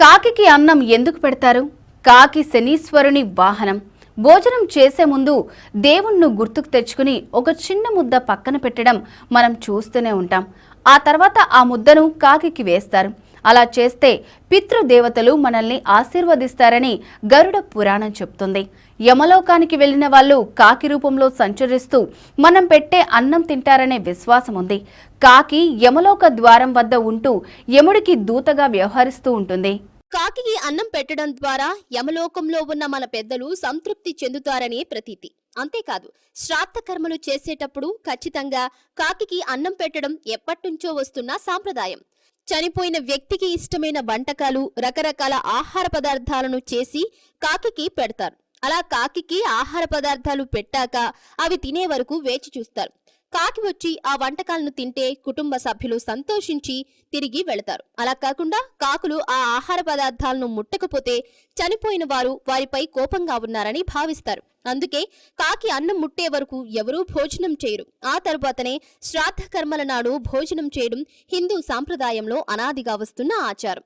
కాకికి అన్నం ఎందుకు పెడతారు? కాకి శనీశ్వరుని వాహనం. భోజనం చేసే ముందు దేవుణ్ణి గుర్తుకు తెచ్చుకుని ఒక చిన్న ముద్ద పక్కన పెట్టడం మనం చూస్తూనే ఉంటాం. ఆ తర్వాత ఆ ముద్దను కాకికి వేస్తారు. అలా చేస్తే పితృదేవతలు మనల్ని ఆశీర్వదిస్తారని గరుడ పురాణం చెప్తుంది. యమలోకానికి వెళ్ళిన వాళ్ళు కాకి రూపంలో సంచరిస్తూ మనం పెట్టే అన్నం తింటారనే విశ్వాసం ఉంది. కాకి యమలోక ద్వారం వద్ద ఉంటూ యముడికి దూతగా వ్యవహరిస్తూ ఉంటుంది. కాకి అన్నం పెట్టడం ద్వారా యమలోకంలో ఉన్న మన పెద్దలు సంతృప్తి చెందుతారనే ప్రతీతి. అంతేకాదు శ్రాద్ధ కర్మలు చేసేటప్పుడు ఖచ్చితంగా కాకికి అన్నం పెట్టడం ఎప్పటినుంచో వస్తున్న సాంప్రదాయం. చనిపోయిన వ్యక్తికి ఇష్టమైన వంటకాలు రకరకాల ఆహార పదార్థాలను చేసి కాకికి పెడతారు. అలా కాకికి ఆహార పదార్థాలు పెట్టాక అవి తినే వరకు వేచి చూస్తారు. కాకి వచ్చి ఆ వంటకాలను తింటే కుటుంబ సభ్యులు సంతోషించి తిరిగి వెళతారు. అలా కాకుండా కాకులు ఆ ఆహార పదార్థాలను ముట్టకపోతే చనిపోయిన వారు వారిపై కోపంగా ఉన్నారని భావిస్తారు. అందుకే కాకి అన్నం ముట్టే వరకు ఎవరూ భోజనం చేయరు. ఆ తరువాతనే శ్రాద్ధ కర్మల నాడు భోజనం చేయడం హిందూ సాంప్రదాయంలో అనాదిగా వస్తున్న ఆచారం.